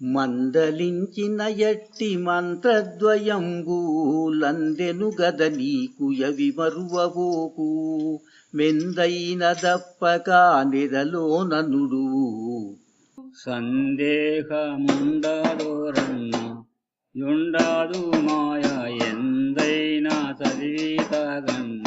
మందలించిన ఎట్టి మంత్రద్వయంబూలందెను గద నీకు యవి మరువవోకు మెందైన దప్పక నెదలోన నుడువు సందేహముండదోరన్న యుండదు మాయ ఎందైనా చదివితగన్న.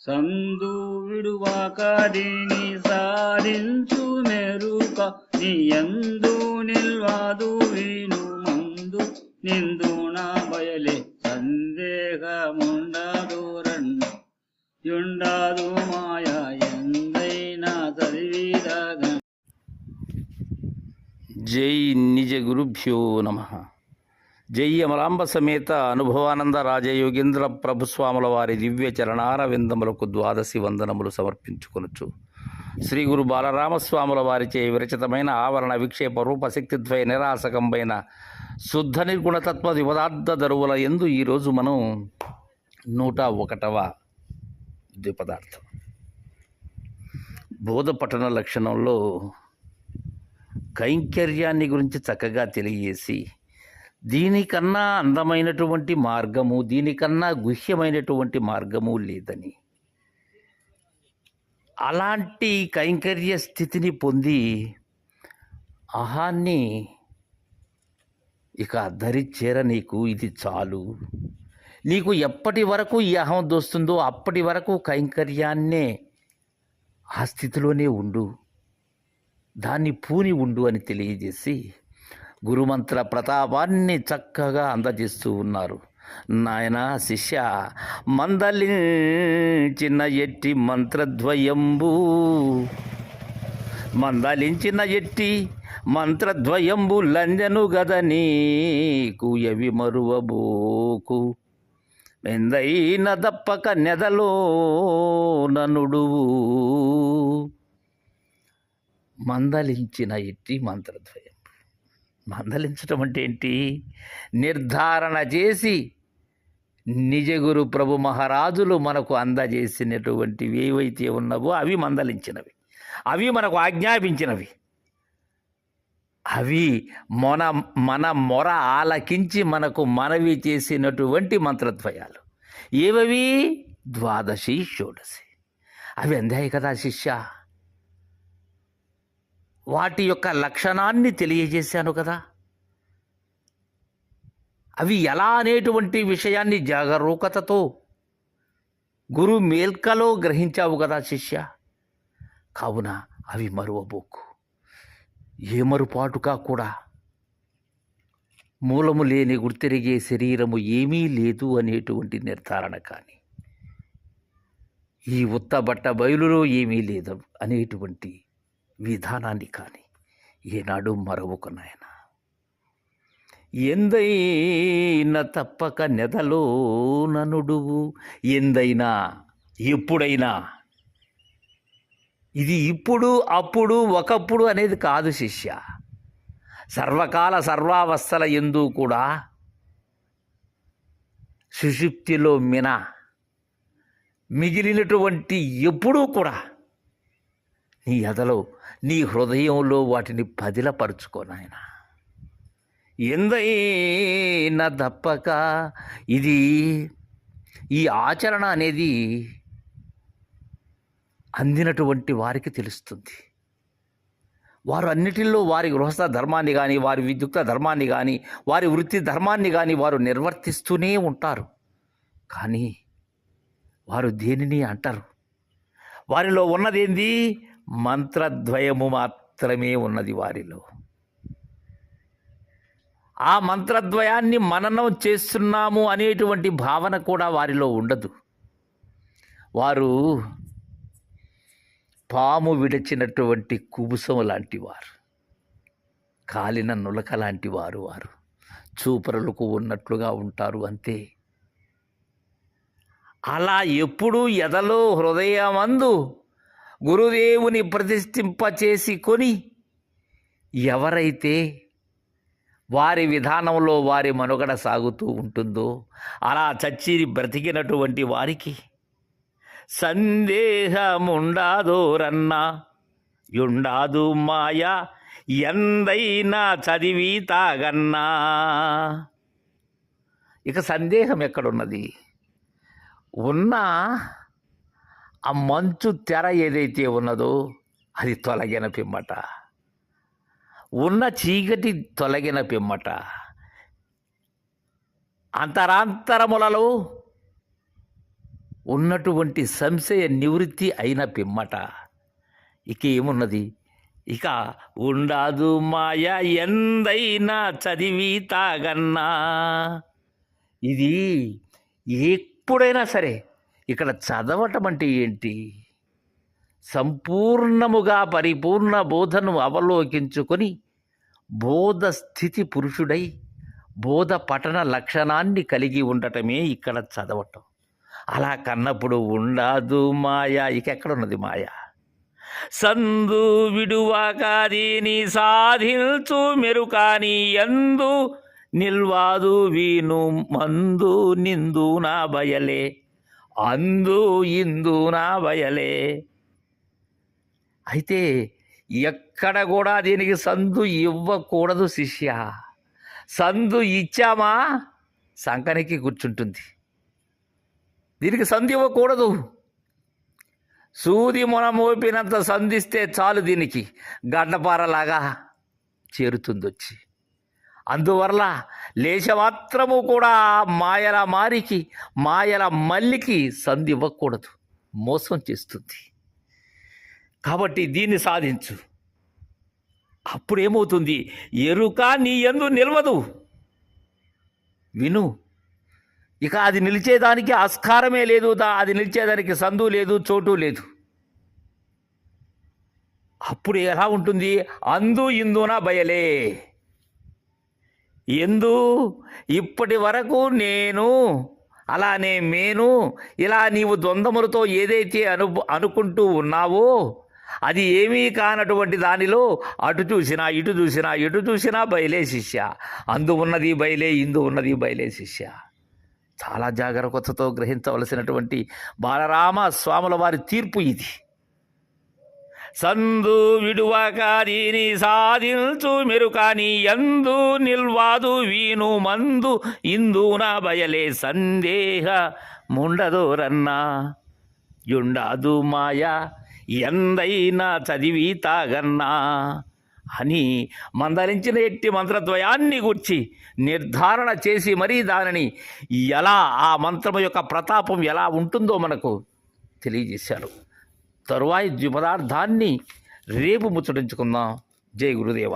సందు విడువాక దీని సాధించు మెరుక నీ ఎందు నిల్ నిల్వాదు వీను మందు నిందున బయలే. సందేహముండదోరన్న యుండదు మాయ ఎందైనా చదివితగన్న జై నిజ గురుభ్యో నమ. జై అమలాంబ సమేత అనుభవానంద రాజయోగేంద్ర ప్రభుస్వాముల వారి దివ్య చరణారవిందములకు ద్వాదశి వందనములు సమర్పించుకొనొచ్చు శ్రీ గురు బాలరామస్వాముల వారిచే విరచితమైన ఆవరణ విక్షేప రూపశక్తిద్వయ నిరాసకంపైన శుద్ధ నిర్గుణతత్వ దివదార్థ దరువుల ఎందు ఈరోజు మనం నూట ఒకటవ ద్విపదార్థం. బోధపఠన లక్షణంలో కైంకర్యాన్ని గురించి చక్కగా తెలియజేసి దీనికన్నా అందమైనటువంటి మార్గము దీనికన్నా గుహ్యమైనటువంటి మార్గము లేదని అలాంటి కైంకర్య స్థితిని పొంది అహాన్ని ఇక ధరిచేర నీకు ఇది చాలు. నీకు ఎప్పటి వరకు ఈ అహం దోస్తుందో అప్పటి వరకు కైంకర్యాన్నే ఆ స్థితిలోనే ఉండు. దాన్ని పూని ఉండు అని తెలియజేసి గురుమంత్ర ప్రతాపాన్ని చక్కగా అందజేస్తూ ఉన్నారు. నాయన శిష్య మందలించిన ఎట్టి మంత్రద్వయంబు. మందలించిన ఎట్టి మంత్రద్వయంబు లంజను గద నీకు ఎవి మరువబోకు? మెందైన దప్పక నెదలో ననుడువు. మందలించిన ఎట్టి మంత్రద్వయం మందలించటం అంటే ఏంటి? నిర్ధారణ చేసి నిజగురు ప్రభు మహారాజులు మనకు అందజేసినటువంటివి ఏవైతే ఉన్నవో అవి మందలించినవి. అవి మనకు ఆజ్ఞాపించినవి. అవి మొన మన మొర ఆలకించి మనకు మనవి చేసినటువంటి మంత్రద్వయాలు. ఏవవి? ద్వాదశి షోడశి. అవి అందాయి కదా శిష్య. వాటి యొక్క లక్షణాన్ని తెలియజేశాను కదా. అవి ఎలా అనేటువంటి విషయాన్ని జాగరూకతతో గురు మేల్కలో గ్రహించావు కదా శిష్య. కావున అవి మరువబోకు. ఏ మరుపాటుగా కూడా మూలము లేని గుర్తిరిగే శరీరము ఏమీ లేదు అనేటువంటి నిర్ధారణ కానీ. ఈ ఉత్తబట్ట బయలులో ఏమీ లేదు అనేటువంటి విధానాన్ని కానీ. ఏనాడు మరవకు నాయన. ఎందైనా తప్పక నెదలో ననుడువు ఎందైనా ఎప్పుడైనా. ఇది ఇప్పుడు అప్పుడు ఒకప్పుడు అనేది కాదు శిష్య. సర్వకాల సర్వావస్థల ఎందు కూడా సుషుప్తిలో మిన మిగిలినటువంటి ఎప్పుడూ కూడా నీ ఎదలో నీ హృదయంలో వాటిని పదిలపరుచుకో నాయన. ఎందైనా తప్పక ఇది ఈ ఆచరణ అనేది అందినటువంటి వారికి తెలుస్తుంది. వారు అన్నిటిల్లో వారి గృహస్థ ధర్మాన్ని కానీ వారి విద్యుక్త ధర్మాన్ని కానీ వారి వృత్తి ధర్మాన్ని కానీ వారు నిర్వర్తిస్తూనే ఉంటారు. కానీ వారు దేనిని అంటారు? వారిలో ఉన్నదేంది? మంత్రద్వయము మాత్రమే ఉన్నది వారిలో. ఆ మంత్రద్వయాన్ని మననం చేస్తున్నాము అనేటువంటి భావన కూడా వారిలో ఉండదు. వారు పాము విడిచినటువంటి కుబుసం లాంటి వారు కాలిన నులక లాంటి వారు వారు చూపరులకు ఉన్నట్లుగా ఉంటారు అంతే. అలా ఎప్పుడూ ఎదలో హృదయమందు గురుదేవుని ప్రతిష్ఠింపచేసి కొని ఎవరైతే వారి విధానంలో వారి మనుగడ సాగుతూ ఉంటుందో అలా చచ్చి బ్రతికినటువంటి వారికి సందేహముండాదోరన్నా యుండాదు మాయ ఎందైనా చదివి తాగన్నా ఇక సందేహం ఎక్కడున్నది? ఉన్న ఆ మంచు తెర ఏదైతే ఉన్నదో అది తొలగిన పిమ్మట. ఉన్న చీకటి తొలగిన పిమ్మట. అంతరాంతరములలో ఉన్నటువంటి సంశయ నివృత్తి అయిన పిమ్మట. ఇక ఏమున్నది? ఇక ఉండదు మాయ ఎందైనా చదివి తాగన్నా. ఇది ఎప్పుడైనా సరే ఇక్కడ చదవటం అంటే ఏంటి? సంపూర్ణముగా పరిపూర్ణ బోధను అవలోకించుకొని బోధ స్థితి పురుషుడై బోధ పఠన లక్షణాన్ని కలిగి ఉండటమే ఇక్కడ చదవటం. అలా కన్నప్పుడు ఉండదు మాయ. ఇక ఎక్కడున్నది మాయ? సందు విడువాక దీని సాధించు మెరుకాని ఎందు నిల్వాదు వీను మందు నిందు నా బయలే. అందు ఇందు నా బయలే. అయితే ఎక్కడ కూడా దీనికి సందు ఇవ్వకూడదు శిష్య. సందు ఇచ్చామా? సంకనికి కూర్చుంటుంది. దీనికి సంధి ఇవ్వకూడదు. సూది మొన మోపినంత సంధిస్తే చాలు దీనికి. గడ్డపారలాగా చేరుతుంది వచ్చి. అందువల్ల లేశమాత్రము కూడా మాయల మారికి మాయల మల్లికి సంధి ఇవ్వకూడదు. మోసం చేస్తుంది. కాబట్టి దీన్ని సాధించు. అప్పుడు ఏమవుతుంది ఎరుక నీ ఎందు నిలవదు. విను. ఇక అది నిలిచేదానికి ఆస్కారమే లేదు. దా అది నిలిచేదానికి సందు లేదు చోటు లేదు. అప్పుడు ఎలా ఉంటుంది? అందు ఇందున బయలే. ఎందు? ఇప్పటి వరకు నేను అలానే మేను ఇలా నీవు ద్వంద్వములతో ఏదైతే అను అనుకుంటూ ఉన్నావో అది ఏమీ కానటువంటి దానిలో అటు చూసినా ఇటు చూసినా ఎటు చూసినా బయలే శిష్య. అందు ఉన్నది బయలే ఇందు ఉన్నది బయలే శిష్య. చాలా జాగ్రత్తతో గ్రహించవలసినటువంటి బాలరామ స్వాముల వారి తీర్పు ఇది. సందు విడువక దీని సాధించు మెరుకాని ఎందు నిల్వాదు వీను మందు ఇందున బయలే సందేహ. ముండదోరన్నా యుండాదు మాయ ఎందైనా చదివి తాగన్నా అని మందలించిన ఎట్టి మంత్రద్వయాన్ని గుర్చి నిర్ధారణ చేసి మరీ దానిని ఎలా ఆ మంత్రము యొక్క ప్రతాపం ఎలా ఉంటుందో మనకు తెలియజేశారు. తరువాయి ద్విపదార్థాన్ని రేపు ముచ్చటించుకుందాం. జై గురుదేవ.